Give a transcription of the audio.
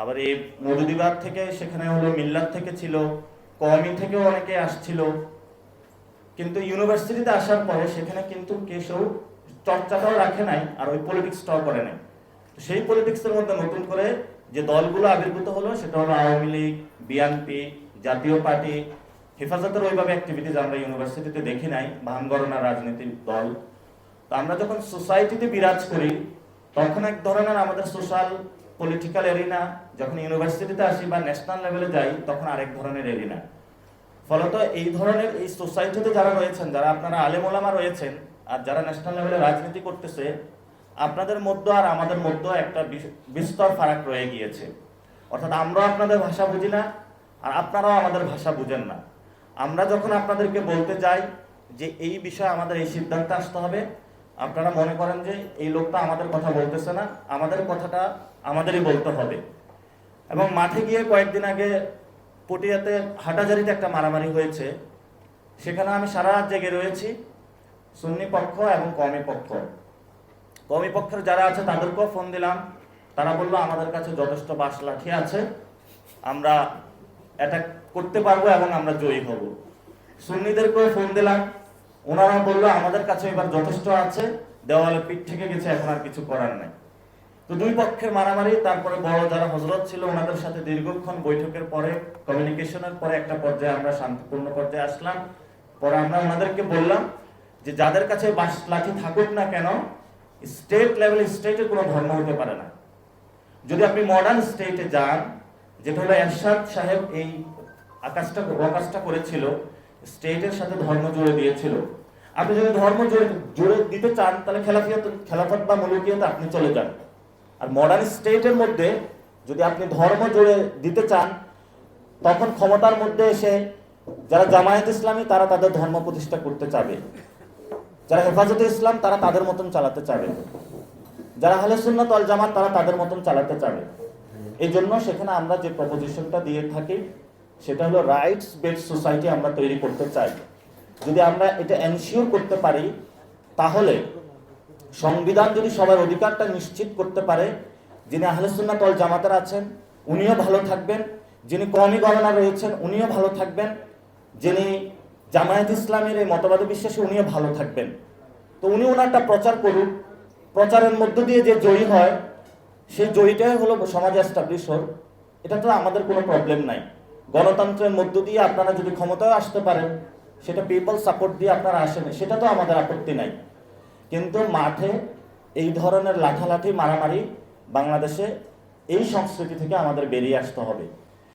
আবার এই মধুদিবাদ থেকে, সেখানে হলো মিল্লাত থেকে ছিল কমি থেকেও অনেকে আসছিল। কিন্তু ইউনিভার্সিটিতে আসার পরে সেখানে কিন্তু কেউ চর্চাটাও রাখে নাই আর ওই পলিটিক্সটাও করে নাই। সেই পলিটিক্সের মধ্যে নতুন করে যে দলগুলো আবির্ভূত হলো, সেটা হলো Awami League BNP Jatiya Party. হেফাজতের ওইভাবে অ্যাক্টিভিটিজ আমরা ইউনিভার্সিটিতে দেখি নাই ভাঙ্গরনা রাজনীতির দল। তো আমরা যখন সোসাইটিতে বিরাজ করি, তখন এক ধরনের আমাদের সোশ্যাল পলিটিক্যাল এরিনা যখন ইউনিভার্সিটিতে আসি বা ন্যাশনাল লেভেলে যাই, তখন আরেক ধরনের এরিনা ফলত এই ধরনের এই সোসাইটিতে যারা রয়েছেন, যারা আপনারা আলেমোলামা রয়েছেন, আর যারা ন্যাশনাল লেভেলে রাজনীতি করতেছে, আপনাদের মধ্যে আর আমাদের মধ্যে একটা বিস- বিস্তর ফারাক রয়ে গিয়েছে। অর্থাৎ আমরাও আপনাদের ভাষা বুঝি না, আর আপনারাও আমাদের ভাষা বুঝেন না। আমরা যখন আপনাদেরকে বলতে যাই যে এই বিষয়ে আমাদের এই সিদ্ধান্তে আসতে হবে আপনারা মনে করেন যে এই লোকটা আমাদের কথা বলতেছে না, আমাদের কথাটা আমাদেরই বলতে হবে। এবং মাঠে গিয়ে কয়েকদিন আগে পটিয়াতে হাটাজারিতে একটা মারামারি হয়েছে। সেখানে আমি সারা রাত জেগে রয়েছি, সুন্নি পক্ষ এবং কমি পক্ষ। কমি পক্ষের যারা আছে তাদেরকেও ফোন দিলাম। তারা বলল, আমাদের কাছে যথেষ্ট বাস লাঠি আছে, আমরা অ্যাটাক করতে পারব এবং আমরা জয়ী হব। সুন্নিদেরকেও ফোন দিলাম। ওনারা বলল, আমাদের কাছে এবার যথেষ্ট আছে, দেওয়ালে পিঠ থেকে গেছে, এখন আর কিছু করার নাই। তো দুই পক্ষের মারামারি, তারপরে বড় যারা হজরত ছিল, ওনাদের সাথে দীর্ঘক্ষণ বৈঠকের পরে কমিউনিকেশনের পরে একটা পর্যায়ে আমরা শান্তিপূর্ণ পর্যায়ে আসলাম। পরে আমরা ওনাদেরকে বললাম যে, যাদের কাছে বাস লাঠি থাকুক না কেন, স্টেট লেভেল স্টেটে কোনো ধর্ম হতে পারে না। যদি আপনি মডার্ন স্টেটে যান, যেটা হলো এরশাদ সাহেব এই আকাশটা ওয়াকাশটা করেছিল স্টেটের সাথে ধর্ম জুড়ে দিয়েছিল। আপনি যদি ধর্ম জুড়ে জুড়ে দিতে চান, তাহলে খেলাফিয়াত খেলাফত বা মুলুকিয়াতে আপনি চলে যান। আর মডার্ন স্টেটের মধ্যে যদি আপনি ধর্ম জুড়ে দিতে চান, তখন ক্ষমতার মধ্যে এসে যারা জামায়াত ইসলামী, তারা তাদের ধর্ম প্রতিষ্ঠা করতে চাবে। যারা হেফাজতে ইসলাম, তারা তাদের মতন চালাতে চাবে। যারা আহলে সুন্নাত ওয়াল জামাত, তারা তাদের মতন চালাতে চাবে। এই জন্য সেখানে আমরা যে প্রপোজিশনটা দিয়ে থাকি সেটা হলো রাইটস বেসড সোসাইটি আমরা তৈরি করতে চাই। যদি আমরা এটা এনশিওর করতে পারি, তাহলে সংবিধান যদি সবার অধিকারটা নিশ্চিত করতে পারে, যিনি আহলে সুন্নাত ওয়াল জামাতের আছেন, উনিও ভালো থাকবেন। যিনি কমি গণনা রয়েছেন, উনিও ভালো থাকবেন। যিনি জামায়াত ইসলামের এই মতবাদে বিশ্বাসী, উনিও ভালো থাকবেন। তো উনি ওনারটা প্রচার করুক। প্রচারের মধ্য দিয়ে যে জয়ী হয়, সেই জয়ীটাই হলো সমাজে এস্টাবলিশ হোক এটা তো আমাদের কোনো প্রবলেম নাই। গণতন্ত্রের মধ্য দিয়ে আপনারা যদি ক্ষমতায় আসতে পারেন, সেটা পিপল সাপোর্ট দিয়ে আপনারা আসেন, সেটা তো আমাদের আপত্তি নাই। কিন্তু মাঠে এই ধরনের লাঠালাঠি, মারামারি বাংলাদেশে এই সংস্কৃতি থেকে আমাদের বেরিয়ে আসতে হবে।